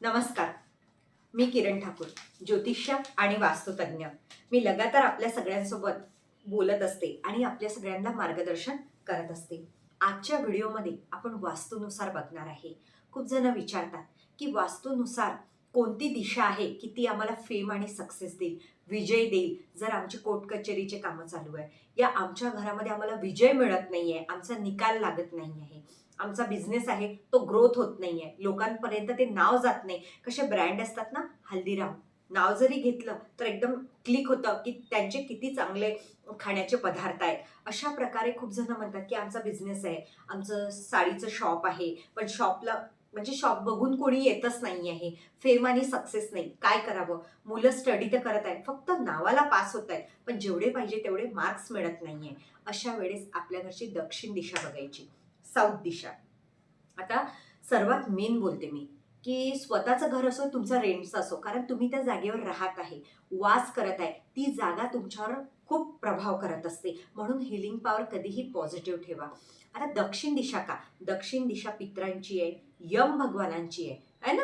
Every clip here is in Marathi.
नमस्कार. मी किरण ठाकूर ज्योतिष्य आणि वास्तुतज्ञ. मी लगातार आपल्या सगळ्यांसोबत बोलत असते आणि आपल्या सगळ्यांना मार्गदर्शन करत असते. आजच्या व्हिडिओमध्ये आपण वास्तूनुसार बघणार आहे. खूप जण विचारतात की वास्तूनुसार कोणती दिशा आहे की ती आम्हाला फेम आणि सक्सेस देईल विजय देईल जर आमची कोर्ट कचेरीचे कामं चालू आहे या आमच्या घरामध्ये आम्हाला विजय मिळत नाही आहे आमचा निकाल लागत नाही आहे आमचा बिझनेस आहे तो ग्रोथ होत नाही आहे लोकांपर्यंत ते नाव जात नाही. कसे ब्रँड असतात ना हल्दीराम. नाव जरी घेतलं तर एकदम क्लिक होतं की त्यांचे किती चांगले खाण्याचे पदार्थ आहेत. अशा प्रकारे खूप जण म्हणतात की आमचा बिझनेस आहे. आमचं साडीचं शॉप आहे. पण शॉपला म्हणजे शॉप बघून कोणी येतच नाही आहे फेम आणि सक्सेस नाही. काय करावं? मुलं स्टडी तर करत आहेत. फक्त नावाला पास होत आहेत. पण जेवढे पाहिजे तेवढे मार्क्स मिळत नाही आहे अशा वेळेस आपल्या घरची दक्षिण दिशा बघायची. साऊथ दिशा. आता सर्वात मेन बोलते मी की स्वतःचं घर असो तुमचं रेंटचं असो कारण तुम्ही त्या जागेवर राहत आहे. वास करत आहे. ती जागा तुमच्यावर खूप प्रभाव करत असते. म्हणून हिलिंग पॉवर कधीही पॉझिटिव्ह ठेवा. आता दक्षिण दिशा का? दक्षिण दिशा पित्रांची आहे यम भगवानांची आहे है ना?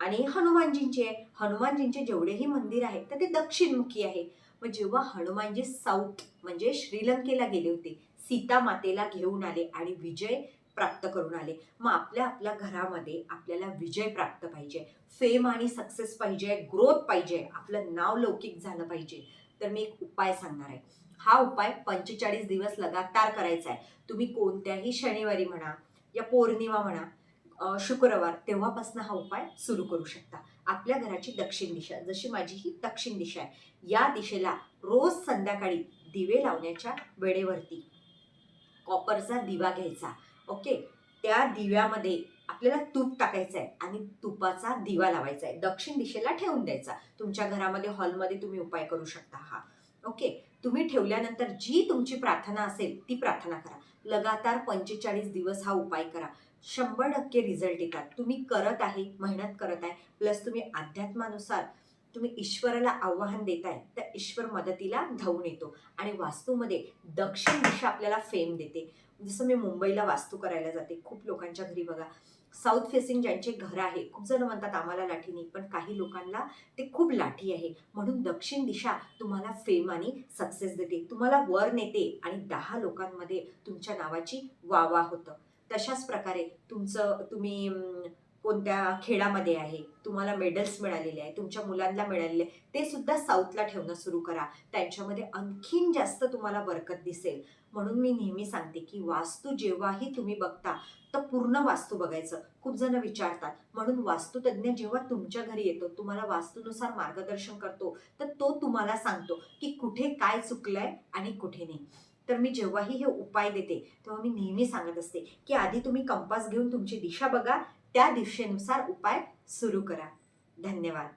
आणि हनुमानजींची आहे. हनुमानजींचे जेवढेही मंदिर आहे तर ते दक्षिणमुखी आहे. मग जेव्हा हनुमानजी साऊथ म्हणजे श्रीलंकेला गेले होते सीता मातेला घेऊन आले आणि विजय प्राप्त करून आले. मग आपल्या आपल्या घरामध्ये आपल्याला विजय प्राप्त पाहिजे. फेम आणि सक्सेस पाहिजे ग्रोथ पाहिजे. आपलं नाव लौकिक झालं पाहिजे. तर मी एक उपाय सांगणार आहे. हा उपाय पंचेचाळीस दिवस लगातार करायचा आहे. तुम्ही कोणत्याही शनिवारी म्हणा या पौर्णिमा म्हणा शुक्रवार तेव्हापासून हा उपाय सुरू करू शकता. आपल्या घराची दक्षिण दिशा जशी माझी ही दक्षिण दिशा आहे या दिशेला रोज संध्याकाळी दिवे लावण्याच्या वेळेवरती कॉपरचा दिवा घ्यायचा. ओके त्या दिव्यामध्ये आपल्याला तूप टाकायचं आहे आणि तुपाचा दिवा लावायचा आहे दक्षिण दिशेला ठेवून द्यायचा. तुमच्या घरामध्ये हॉलमध्ये तुम्ही उपाय करू शकता हा. ओके? तुम्ही ठेवल्यानंतर जी तुमची प्रार्थना असेल ती प्रार्थना करा. लगातार पंचेचाळीस दिवस हा उपाय करा. शंभर टक्के रिझल्ट येतात. तुम्ही करत आहे मेहनत करत आहे प्लस तुम्ही अध्यात्मानुसार तुम्ही ईश्वराला आव्हान देताय तर ईश्वर मदतीला धावून येतो आणि वास्तूमध्ये दक्षिण दिशा आपल्याला फेम देते. जसं मी मुंबईला वास्तू करायला जाते. खूप लोकांच्या घरी बघा साऊथ फेसिंग ज्यांचे घर आहे खूप जण म्हणतात आम्हाला लाठी नाही पण काही लोकांना ते खूप लाठी आहे. म्हणून दक्षिण दिशा तुम्हाला फेम आणि सक्सेस देते. तुम्हाला वर नेते आणि दहा लोकांमध्ये तुमच्या नावाची वावा होतं. तशाच प्रकारे तुमचं तुम्ही कोणत्या खेळामध्ये आहे तुम्हाला मेडल्स मिळालेले आहे तुमच्या मुलांना मिळालेले ते सुद्धा साऊथला ठेवणं सुरू करा. त्यांच्यामध्ये आणखीन जास्त तुम्हाला बरकत दिसेल. म्हणून मी नेहमी सांगते की वास्तू जेव्हाही तुम्ही बघता तर पूर्ण वास्तू बघायचं. खूप जण विचारतात म्हणून वास्तुतज्ञ जेव्हा तुमच्या घरी येतो तुम्हाला वास्तूनुसार मार्गदर्शन करतो तर तो तुम्हाला सांगतो की कुठे काय चुकलंय आणि कुठे नाही. तर मी जेव्हाही हे उपाय देते तेव्हा मी नेहमी सांगत असते की आधी तुम्ही कंपास घेऊन तुमची दिशा बघा त्या दिशेनुसार उपाय सुरू करा. धन्यवाद.